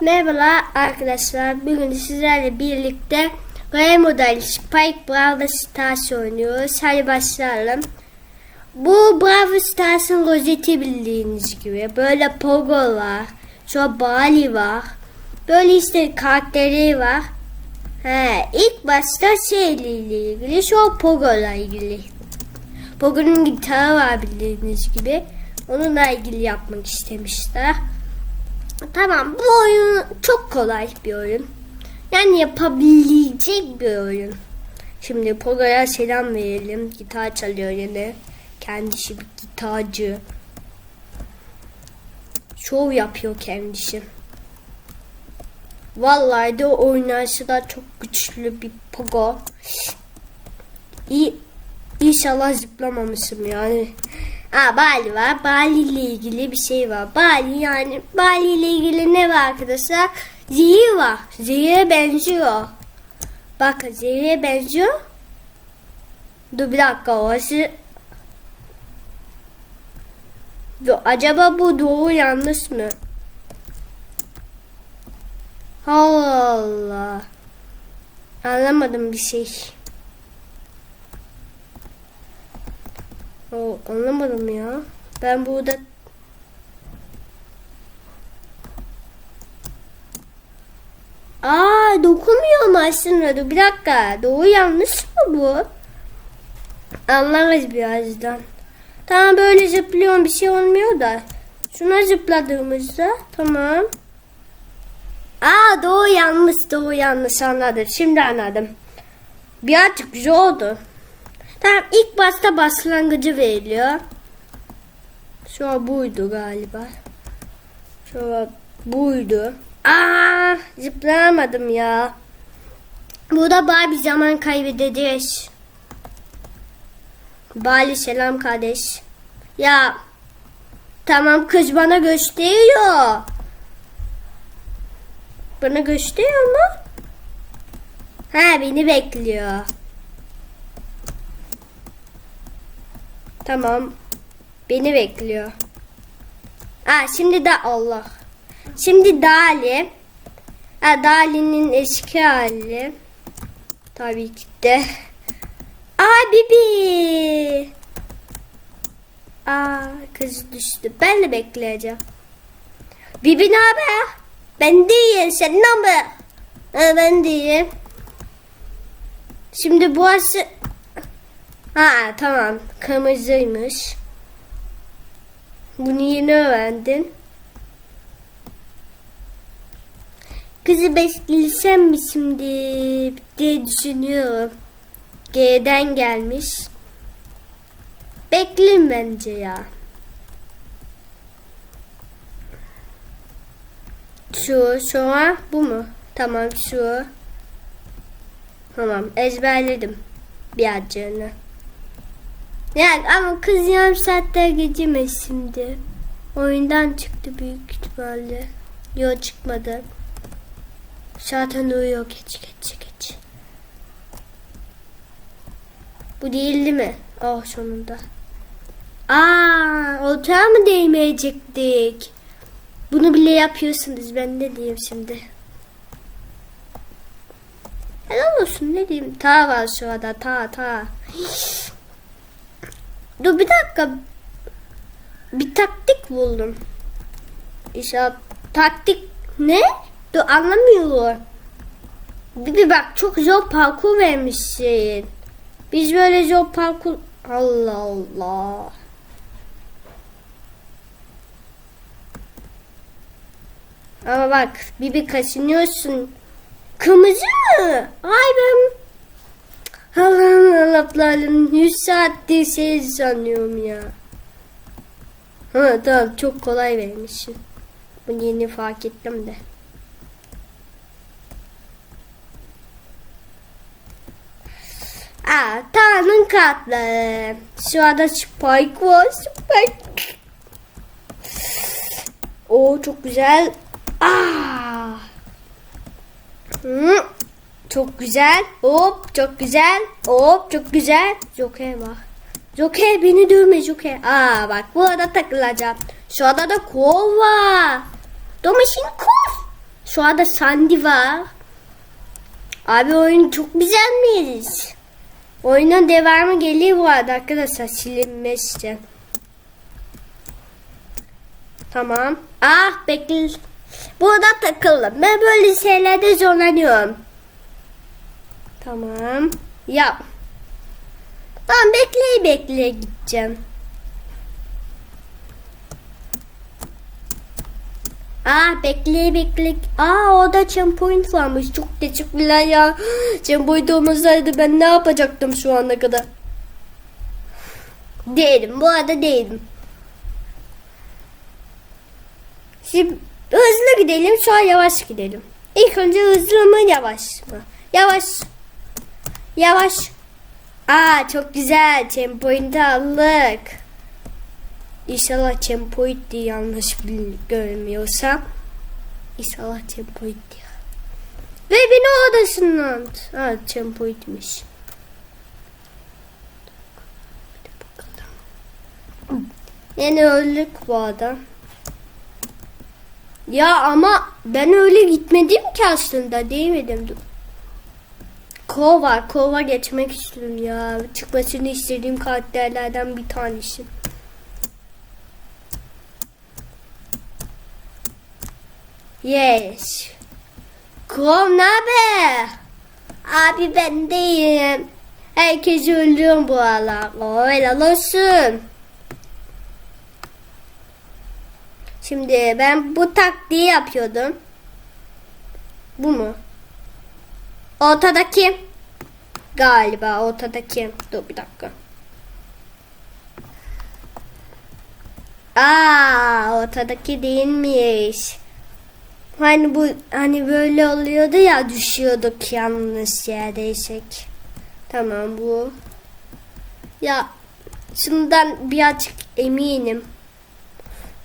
Merhabalar arkadaşlar. Bugün sizlerle birlikte Gray Model Spike Brawl Stars oynuyoruz. Hadi başlayalım. Bu Brawl Stars'ın rozeti bildiğiniz gibi. Böyle Pogo var. Sonra Bali var. Böyle işte karakteri var. He, ilk başta şeyle ilgili. Şu Pogo'la ilgili. Pogo'nun gitarı var bildiğiniz gibi. Onunla ilgili yapmak istemişler. Tamam bu oyun çok kolay bir oyun. Yani yapabilecek bir oyun. Şimdi Pogo'ya selam verelim. Gitar çalıyor yine. Kendisi bir gitarcı. Şov yapıyor kendisi. Vallahi de oynayışı da çok güçlü bir Pogo. İyi, İnşallah zıplamamışım yani. Aa Bali var. Bali ile ilgili bir şey var. Bali yani Bali ile ilgili ne var arkadaşlar? Zehir var. Zehire benziyor. Bakın zehire benziyor. Dur bir dakika orası. Dur, acaba bu doğru yanlış mı? Allah Allah. Anlamadım bir şey. O, anlamadım ya. Ben burada Aa dokunmuyorum aslında. Bir dakika. Doğru yanlış mı bu? Anlarız birazdan. Tamam böyle zıplıyorum bir şey olmuyor da. Şuna zıpladığımızda tamam. Aa doğru yanlış doğru yanlış anladım. Şimdi anladım. Birazcık güzel oldu. Tamam ilk başta başlangıcı veriliyor. Şu an buydu galiba. Şu buydu. Aa zıplayamadım ya. Burada bari bir zaman kaybedeceğiz. Bali selam kardeş. Ya tamam kız bana gösteriyor. Bana gösteriyor mu? Ha beni bekliyor. Tamam. Beni bekliyor. Ha şimdi de Allah. Şimdi Dali. Ha Dali'nin eski hali. Tabii ki de. Aa Bibi. Aa kız düştü. Ben de bekleyeceğim. Bibi ne haber? Ben de iyiyim. Sen ne haber? Ha, ben de iyiyim. Şimdi burası Ha tamam. Kırmızıymış. Bunu yeni öğrendin. Kızı beklesem mi şimdi diye düşünüyorum. G'den gelmiş. Bekleyin bence ya. Şu, sonra bu mu? Tamam şu. Tamam ezberledim birazcığını. Yani ama kız yarım saatte geçemez şimdi. Oyundan çıktı büyük ihtimalle. Yok çıkmadı. Zaten uyuyor geç geç geç. Bu değildi mi? Oh sonunda. Aa, ortaya mı değmeyecektik? Bunu bile yapıyorsunuz. Ben ne diyeyim şimdi? Helal olsun ne diyeyim. Ta var şu anda ta ta. Dur bir dakika. Bir taktik buldum. İşte taktik ne? Dur anlamıyorum. Bir, bir bak çok zor parkur vermişsin. Biz böyle zor parkur... Allah Allah. Ama bak bir bir kaşınıyorsun. Kırmızı mı? Ay ben Allah'ım Allah'ım 100 saattir şey sanıyorum ya. Ha tamam çok kolay vermişsin. Bunu yeni fark ettim de. Aa, Tanrı'nın kartları. Şu anda Spike var. Spike. Oo çok güzel. Aa. Hı. Çok güzel. Hop çok güzel. Hop çok güzel. Joker var. Joker beni dövme Joker. Aa bak bu arada takılacağım. Şu anda da kol var. Domaşin kol. Şu anda Sandy var. Abi oyun çok güzel miyiz? Oyunun devamı geliyor bu arada arkadaşlar silinmesi. Tamam. Ah bekle. Burada takıldım. Ben böyle şeylerde zorlanıyorum. Tamam. Yap. Tamam bekleye bekleye gideceğim. Ah bekleye bekleye. Aa orada checkpoint varmış. Çok teşekkürler ya. Checkpoint olmasaydı ben ne yapacaktım şu ana kadar? Değilim. Bu arada değilim. Şimdi hızlı gidelim sonra yavaş gidelim. İlk önce hızlı mı yavaş mı? Yavaş. Yavaş. Aa çok güzel. Checkpoint'i aldık. İnşallah diye yanlış görmüyorsam. İnşallah diye. Ve beni odasından. Ha checkpoint'miş. Yine öldük bu adam. Ya ama ben öyle gitmedim ki aslında değil miydim? Kova, kova geçmek istiyorum ya. Çıkmasını istediğim karakterlerden bir tanesi. Yes. Kov ne haber? Abi ben değilim. Herkes öldürüyorum bu aralar. Helal olsun. Şimdi ben bu taktiği yapıyordum. Bu mu? Ortadaki. Galiba ortadaki. Dur bir dakika. Aa, ortadaki değilmiş. Hani bu hani böyle oluyordu ya düşüyorduk yanlış yerdeysek. Tamam bu. Ya şundan birazcık eminim.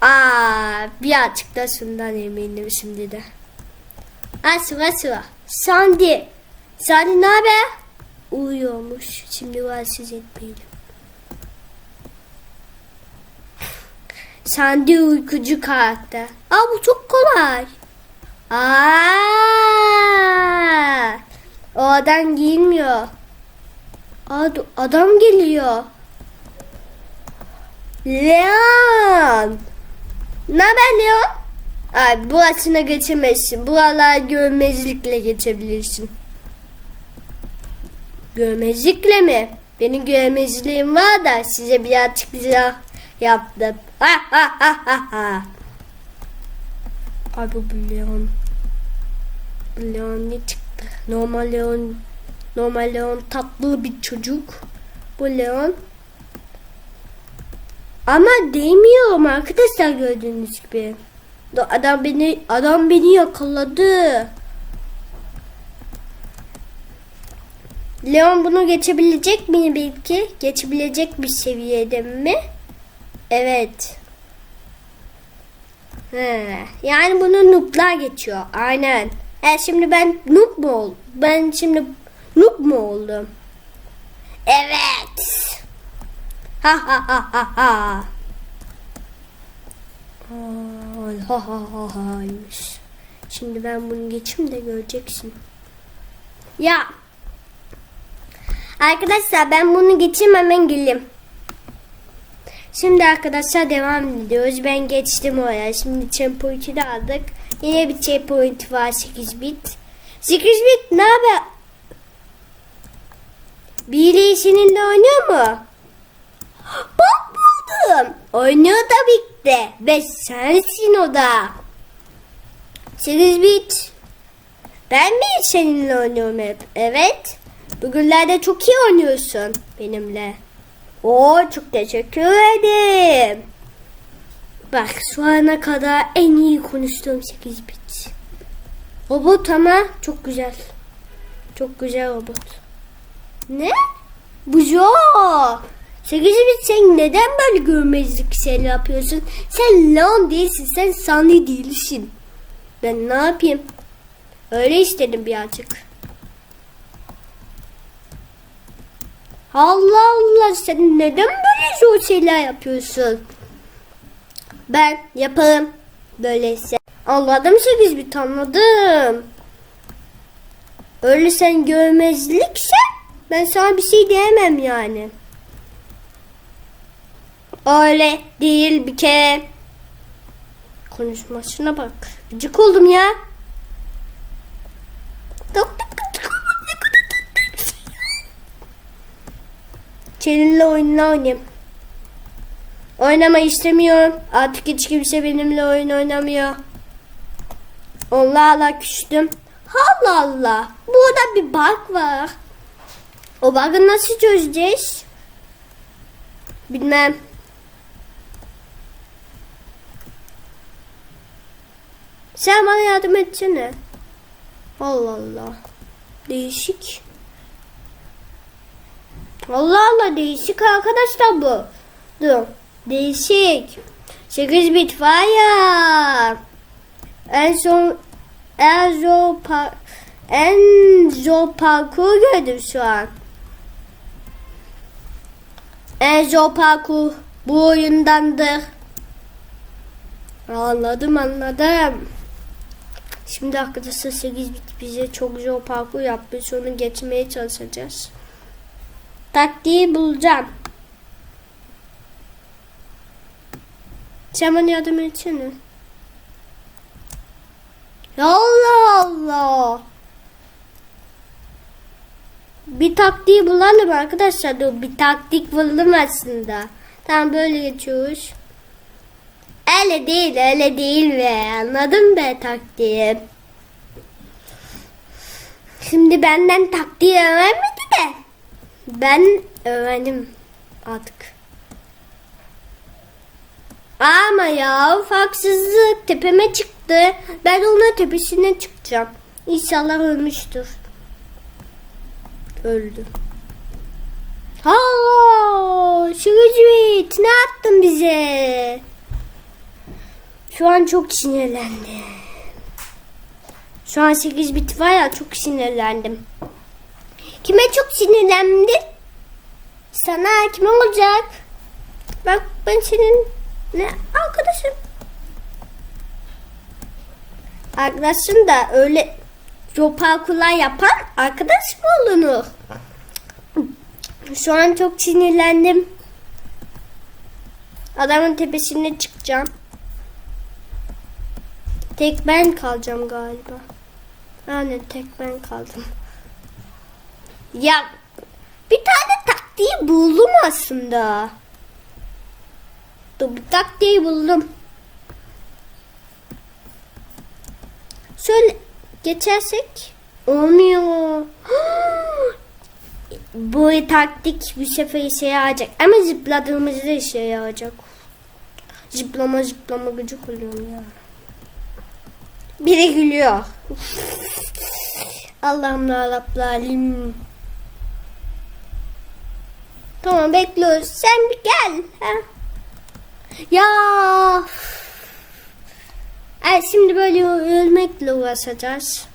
Aa, birazcık da şundan eminim şimdi de. Ha sıra sıra. Sandy. Sandy ne haber? Uyuyormuş. Şimdi rahatsız etmeyelim. Sandy uykucu karakter. Aa bu çok kolay. Aa, o adam giyinmiyor. Aa, du- adam geliyor. Leon. Ne haber Leon? Ay burasına geçemezsin. Buralar görmezlikle geçebilirsin. Görmezlikle mi? Benim görmezliğim var da size birazcık silah yaptım. Ha ha ha ha. Ay bu Leon. Leon ne çıktı? Normal Leon. Normal Leon tatlı bir çocuk. Bu Leon. Ama değmiyorum arkadaşlar gördüğünüz gibi. Adam beni adam beni yakaladı. Leon bunu geçebilecek mi belki? Geçebilecek bir seviyede mi? Evet. He, yani bunu noob'lar geçiyor. Aynen. E şimdi ben noob mu oldum? Ben şimdi noob mu oldum? Evet. Ha ha ha ha ha. Ha ha ha haymış. Şimdi ben bunu geçeyim de göreceksin. Ya. Arkadaşlar ben bunu geçeyim hemen geleyim. Şimdi arkadaşlar devam ediyoruz. Ben geçtim oraya. Şimdi checkpoint'i de aldık. Yine bir checkpoint var 8 bit. 8 bit ne haber? Biri seninle oynuyor mu? Bak buldum. Oynuyor ki de. Ve sensin o da. 8 bit. Ben mi seninle oynuyorum hep? Evet. Bugünlerde çok iyi oynuyorsun benimle. Oo çok teşekkür ederim. Bak şu ana kadar en iyi konuştuğum 8 bit. Robot ama çok güzel. Çok güzel robot. Ne? Bu yok. 8 bit sen neden böyle görmezlik şeyler yapıyorsun? Sen Leon değilsin. Sen Sunny değilsin. Ben ne yapayım? Öyle istedim birazcık. Allah Allah sen neden böyle zor şeyler yapıyorsun? Ben yaparım böyleyse. Anladım 8 bit anladım. Öyle sen görmezlikse ben sana bir şey diyemem yani. Öyle değil bir kere. Konuşmasına bak. Gıcık oldum ya. Doktor gıcık oldum. Ne kadar tatlı bir şey ya. Seninle oyunla oynayayım. Oynama istemiyorum. Artık hiç kimse benimle oyun oynamıyor. Allah Allah küstüm. Allah Allah. Burada bir bug var. O bug'ı nasıl çözeceğiz? Bilmem. Sen bana yardım etsene. Allah Allah. Değişik. Allah Allah değişik arkadaşlar bu. Dur. Değişik. 8 bit ya. En son en zor par en zor parkur gördüm şu an. En zor parkur bu oyundandır. Anladım anladım. Şimdi arkadaşlar 8 bit bize çok zor parkur yapmış. Onu geçmeye çalışacağız. Taktiği bulacağım. Bana yardım etsene. Allah Allah. Bir taktiği bulalım arkadaşlar. Dur bir taktik buldum aslında. Tamam böyle geçiyoruz. Öyle değil öyle değil be. Anladın be taktiği. Şimdi benden taktiği öğrenmedi de. Ben öğrendim artık. Ama ya haksızlık tepeme çıktı. Ben onun tepesine çıkacağım. İnşallah ölmüştür. Öldü. Ha, Şuracık ne yaptın bize? Şu an çok sinirlendim. Şu an 8 bit var ya çok sinirlendim. Kime çok sinirlendin? Sana kim olacak? Bak ben senin ne arkadaşım. Arkadaşın da öyle yoparkular yapan arkadaş mı olunur? Şu an çok sinirlendim. Adamın tepesine çıkacağım. Tek ben kalacağım galiba. Aynen tek ben kaldım. Ya bir tane taktiği buldum aslında. Dur bir taktiği buldum. Şöyle geçersek olmuyor. Bu taktik bir sefer işe yarayacak. Ama zıpladığımızda işe yarayacak. Zıplama zıplama gıcık oluyorum ya. Biri gülüyor. Allah'ım Rabbil Tamam bekliyoruz. Sen bir gel. Ha? Ya. Evet şimdi böyle ölmekle uğraşacağız.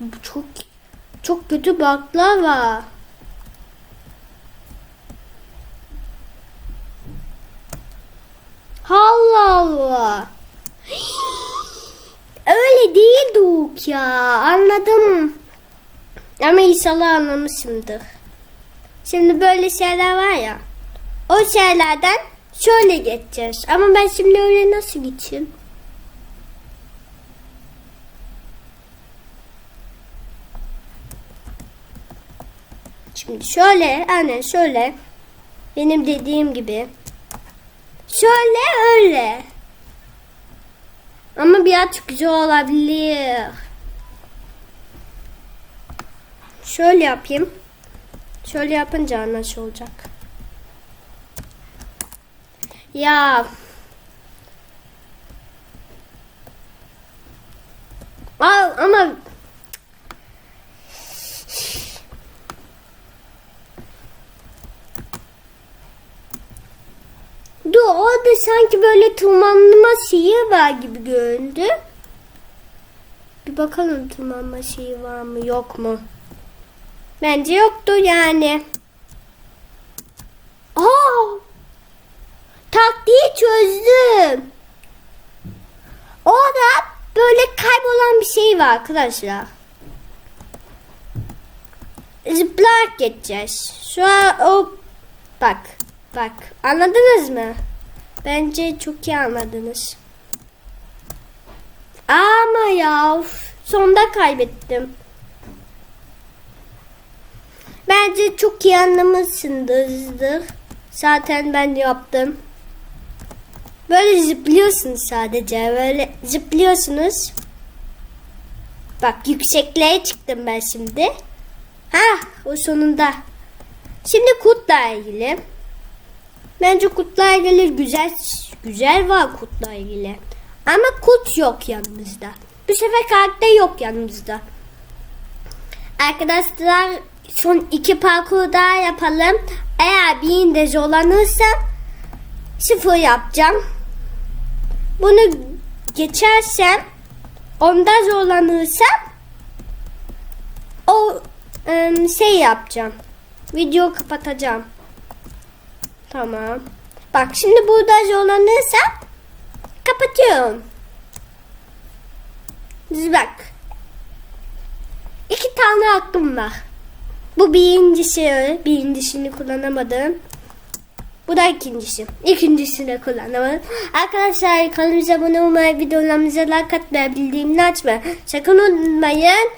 Bu çok çok kötü baklar var. Allah Allah. Öyle değil Doğuk ya. Anladım. Ama inşallah anlamışımdır. Şimdi böyle şeyler var ya. O şeylerden şöyle geçeceğiz. Ama ben şimdi öyle nasıl geçeyim? Şimdi şöyle, aynen şöyle. Benim dediğim gibi. Şöyle öyle. Ama birazcık güzel olabilir. Şöyle yapayım. Şöyle yapınca nasıl olacak? Ya. Aa, ama Dur orada sanki böyle tırmanma şeyi var gibi göründü. Bir bakalım tırmanma şeyi var mı yok mu? Bence yoktu yani. Aa! Taktiği çözdüm. Orada böyle kaybolan bir şey var arkadaşlar. Zıplayarak geçeceğiz. Şu an o bak bak anladınız mı? Bence çok iyi anladınız. Ama ya sonda kaybettim. Bence çok iyi anlamışsınızdır. Zaten ben yaptım. Böyle zıplıyorsunuz sadece. Böyle zıplıyorsunuz. Bak yüksekliğe çıktım ben şimdi. Ha o sonunda. Şimdi kurtla ilgili. Bence kurtla ilgili güzel güzel var kurtla ilgili. Ama kurt yok yanımızda. Bu sefer karakter yok yanımızda. Arkadaşlar son iki parkur daha yapalım. Eğer birinde zorlanırsam sıfır yapacağım. Bunu geçersem onda zorlanırsam o şey yapacağım. Video kapatacağım. Tamam. Bak şimdi burada zorlanırsam kapatıyorum. Bak. İki tane hakkım var. Bu birincisi, birincisini kullanamadım. Bu da ikincisi. İkincisini kullanamadım. Arkadaşlar kanalımıza abone olmayı, videolarımıza like atmayı, bildirimini açmayı sakın unutmayın.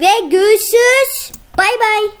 Ve görüşürüz. Bay bay.